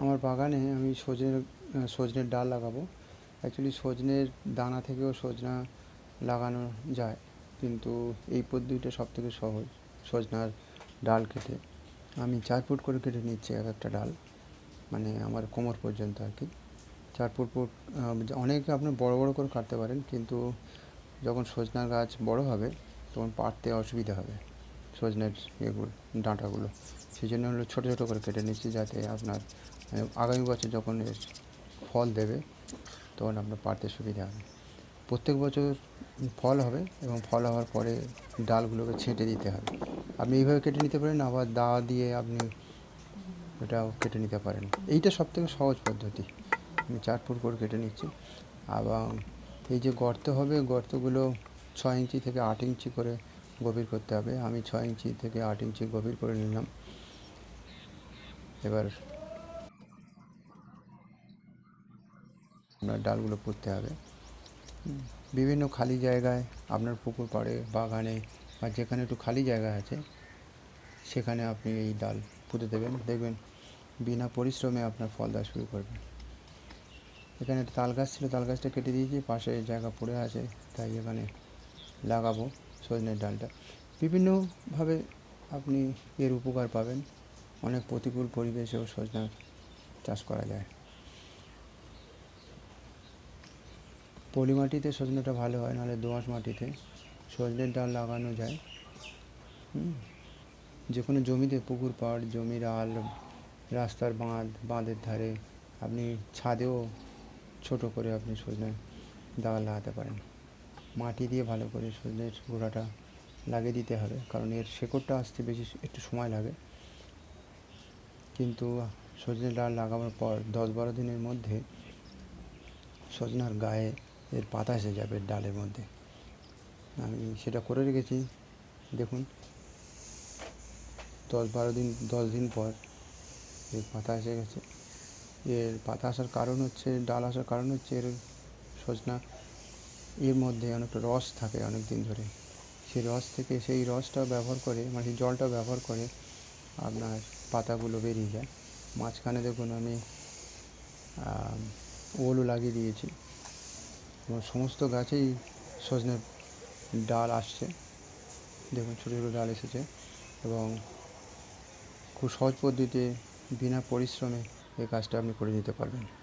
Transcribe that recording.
আমার বাগানে আমি সজনের সজনের ডাল লাগাবো। অ্যাকচুয়ালি সজনের দানা থেকেও সজনা লাগানো যায়, কিন্তু এই পদ্ধতিটা সব থেকে সহজ, সজনার ডাল কেটে। আমি চার ফুট করে কেটে নিচ্ছি এক একটা ডাল মানে আমার কোমর পর্যন্ত আর কি। চার ফুট ফুট অনেকে আপনার বড় বড় করে কাটতে পারেন, কিন্তু যখন সজনার গাছ বড় হবে, তখন পাড়তে অসুবিধা হবে সজনের এগুলো ডাঁটাগুলো। সেই জন্য হলো ছোটো ছোটো করে কেটে নিচ্ছি যাতে আপনার আগামী বছর যখন ফল দেবে, তখন আপনার পাড়তে সুবিধা হবে। প্রত্যেক বছর ফল হবে এবং ফল হওয়ার পরে ডালগুলোকে ছেঁটে দিতে হবে। আপনি এইভাবে কেটে নিতে পারেন, আবার দা দিয়ে আপনি এটাও কেটে নিতে পারেন। এইটা সব থেকে সহজ পদ্ধতি। আমি চার ফুট করে কেটে নিচ্ছি। এবং এই যে গর্ত হবে, গর্তগুলো ছয় ইঞ্চি থেকে আট ইঞ্চি করে গভীর করতে হবে। আমি ছয় ইঞ্চি থেকে আট ইঞ্চি গভীর করে নিলাম। এবার আপনার ডালগুলো পুঁততে হবে। বিভিন্ন খালি জায়গায় আপনার পুকুর পাড়ে, বাগানে বা যেখানে একটু খালি জায়গা আছে, সেখানে আপনি এই ডাল পুঁতে দেবেন। দেখবেন বিনা পরিশ্রমে আপনার ফল দেওয়া শুরু করবে। এখানে একটা তাল গাছ ছিল, তাল গাছটা কেটে দিয়েছি, পাশে জায়গা পড়ে আছে, তাই এখানে লাগাবো সজনের ডালটা। বিভিন্নভাবে আপনি এর উপকার পাবেন। অনেক প্রতিকূল পরিবেশেও সজনার চাষ করা যায়। পলি মাটিতে সজনেটা ভালো হয়, নাহলে দোআঁশ মাটিতে সজনের ডাল লাগানো যায়। যে কোনো জমিতে পুকুর পাড়, জমির আল, রাস্তার বাঁধ, বাঁধের ধারে আপনি ছাদেও ছোট করে আপনি সজনে ডাল লাগাতে পারেন। মাটি দিয়ে ভালো করে সজনের গোড়াটা লাগিয়ে দিতে হবে, কারণ এর শেকড়টা আসতে বেশি একটু সময় লাগে। কিন্তু সজনে ডাল লাগানোর পর দশ বারো দিনের মধ্যে সজনার গায়ে এর পাতা এসে যাবে ডালের মধ্যে। আমি সেটা করে রেখেছি, দেখুন। দশ বারো দিন, দশ দিন পর এর পাতা এসে গেছে। এর পাতা আসার কারণ হচ্ছে, ডাল আসার কারণ হচ্ছে এর সজনা, এর মধ্যে অনেকটা রস থাকে অনেক দিন ধরে। সেই রস থেকে, সেই রসটা ব্যবহার করে মানে সেই জলটা ব্যবহার করে আপনার পাতাগুলো বেরিয়ে যায়। মাঝখানে দেখুন আমি ওলও লাগিয়ে দিয়েছি। সমস্ত গাছেই সজনে ডাল আসছে। দেখুন, ছোটো ছোটো ডাল এসেছে এবং খুব সহজ পদ্ধতিতে বিনা পরিশ্রমে এই কাজটা আপনি করে নিতে পারবেন।